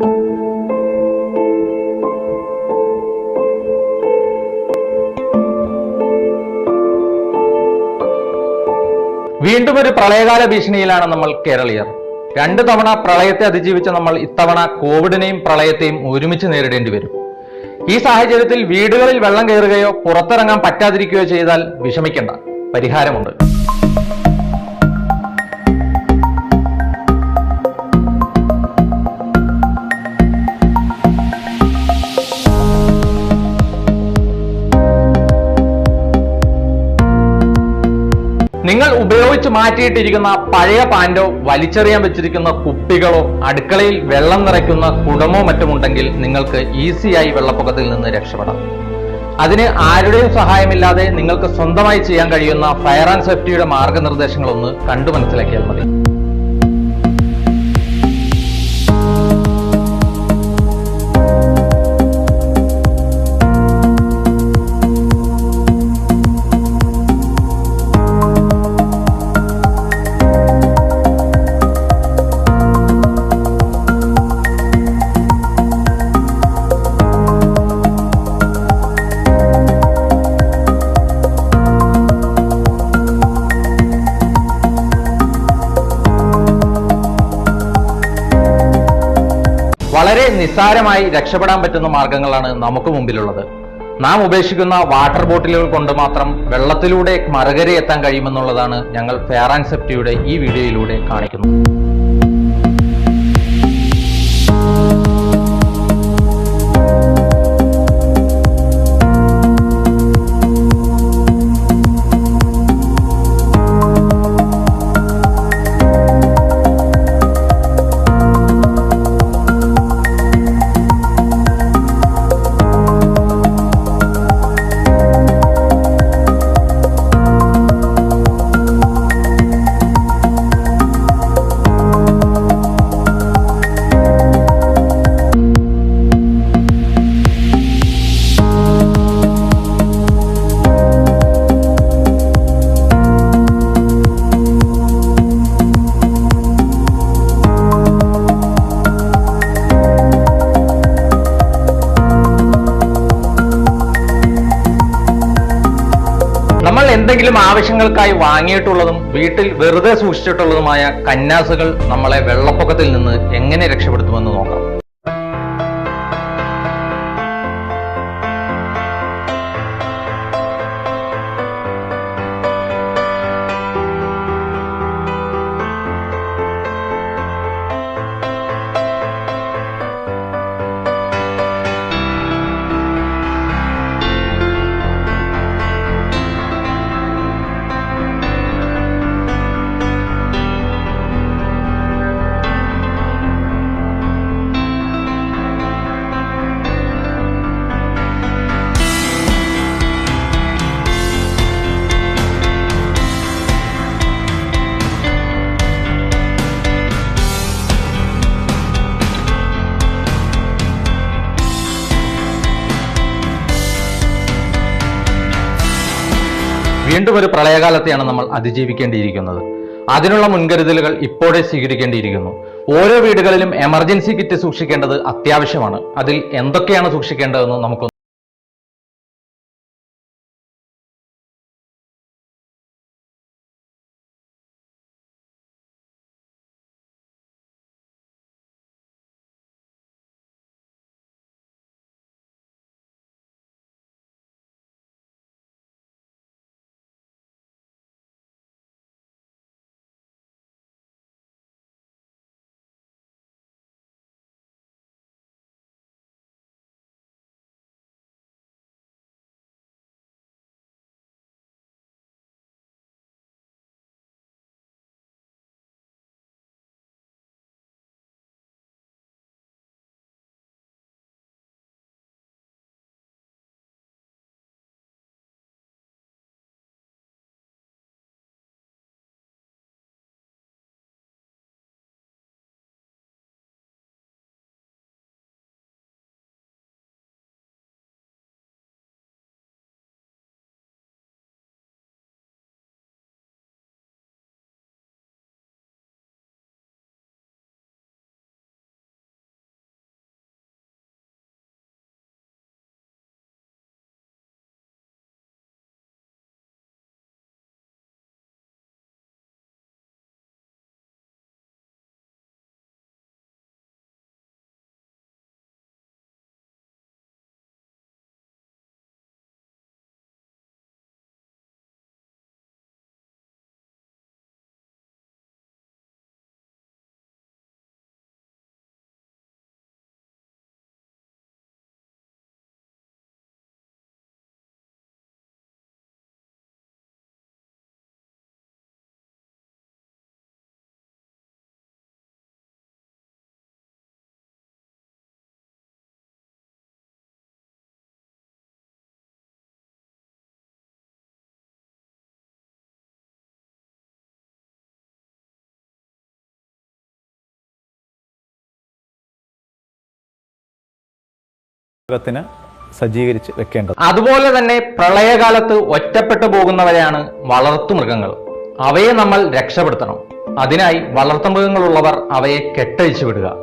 വീണ്ടും ഒരു പ്രളയകാല ഭീഷണിയിലാണ് നമ്മൾ കേരളീയർ. രണ്ടു തവണ പ്രളയത്തെ അതിജീവിച്ച നമ്മൾ ഇത്തവണ കോവിഡിനെയും പ്രളയത്തെയും ഒരുമിച്ച് നേരിടേണ്ടി വരും. ഈ സാഹചര്യത്തിൽ വീടുകളിൽ വെള്ളം കയറുകയോ പുറത്തിറങ്ങാൻ പറ്റാതിരിക്കുകയോ ചെയ്താൽ വിഷമിക്കേണ്ട. പരിഹാരമുണ്ട്. നിങ്ങൾ ഉപയോഗിച്ച് മാറ്റിയിട്ടിരിക്കുന്ന പഴയ പാന്റോ വലിച്ചെറിയാൻ വെച്ചിരിക്കുന്ന കുപ്പികളോ അടുക്കളയിൽ വെള്ളം നിറയ്ക്കുന്ന കുടമോ മറ്റുമുണ്ടെങ്കിൽ നിങ്ങൾക്ക് ഈസിയായി വെള്ളപ്പൊക്കത്തിൽ നിന്ന് രക്ഷപ്പെടാം. അതിന് ആരുടെയും സഹായമില്ലാതെ നിങ്ങൾക്ക് സ്വന്തമായി ചെയ്യാൻ കഴിയുന്ന ഫയർ ആൻഡ് സേഫ്റ്റിയുടെ മാർഗനിർദ്ദേശങ്ങളൊന്ന് കണ്ടു മനസ്സിലാക്കിയാൽ മതി. വളരെ നിസ്സാരമായി രക്ഷപ്പെടാൻ പറ്റുന്ന മാർഗങ്ങളാണ് നമുക്ക് മുമ്പിലുള്ളത്. നാം ഉപേക്ഷിക്കുന്ന വാട്ടർ ബോട്ടിലുകൾ കൊണ്ട് മാത്രം വെള്ളത്തിലൂടെ മറുകര എത്താൻ കഴിയുമെന്നുള്ളതാണ് ഞങ്ങൾ ഫെയർ ആൻഡ് സെഫ്റ്റിയുടെ ഈ വീഡിയോയിലൂടെ കാണിക്കുന്നത്. എന്തെങ്കിലും ആവശ്യങ്ങൾക്കായി വാങ്ങിയിട്ടുള്ളതും വീട്ടിൽ വെറുതെ സൂക്ഷിച്ചിട്ടുള്ളതുമായ കന്നാസുകൾ നമ്മളെ വെള്ളപ്പൊക്കത്തിൽ നിന്ന് എങ്ങനെ രക്ഷപ്പെടുത്തുമെന്ന് നോക്കാം. വീണ്ടും ഒരു പ്രളയകാലത്തെയാണ് നമ്മൾ അതിജീവിക്കേണ്ടിയിരിക്കുന്നത്. അതിനുള്ള മുൻകരുതലുകൾ ഇപ്പോഴേ സ്വീകരിക്കേണ്ടിയിരിക്കുന്നു. ഓരോ വീടുകളിലും എമർജൻസി കിറ്റ് സൂക്ഷിക്കേണ്ടത് അത്യാവശ്യമാണ്. അതിൽ എന്തൊക്കെയാണ് സൂക്ഷിക്കേണ്ടതെന്ന് നമുക്ക് ത്തിന് സജ്ജീകരിച്ച് വെക്കേണ്ടത്. അതുപോലെ തന്നെ പ്രളയകാലത്ത് ഒറ്റപ്പെട്ടു പോകുന്നവരെയാണ് വളർത്തുമൃഗങ്ങൾ അവയെ നമ്മൾ രക്ഷപ്പെടുത്തണം. അതിനായി വളർത്തുമൃഗങ്ങളുള്ളവർ അവയെ കെട്ടഴിച്ചു വിടുക.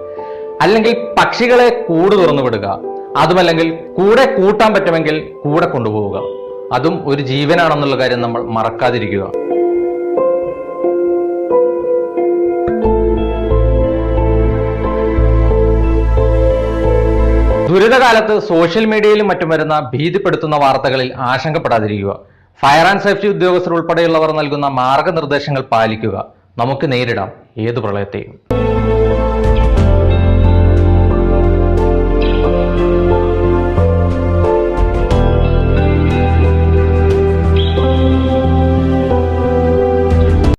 അല്ലെങ്കിൽ പക്ഷികളെ കൂട് തുറന്നു വിടുക. അതുമല്ലെങ്കിൽ കൂടെ കൂട്ടാൻ പറ്റുമെങ്കിൽ കൂടെ കൊണ്ടുപോവുക. അതും ഒരു ജീവനാണെന്നുള്ള കാര്യം നമ്മൾ മറക്കാതിരിക്കുക. ദുരിതകാലത്ത് സോഷ്യൽ മീഡിയയിലും മറ്റും വരുന്ന ഭീതിപ്പെടുത്തുന്ന വാർത്തകളിൽ ആശങ്കപ്പെടാതിരിക്കുക. ഫയർ ആൻഡ് സേഫ്റ്റി ഉദ്യോഗസ്ഥർ ഉൾപ്പെടെയുള്ളവർ നൽകുന്ന മാർഗനിർദ്ദേശങ്ങൾ പാലിക്കുക. നമുക്ക് നേരിടാം. ഏതു പ്രളയത്തെയും.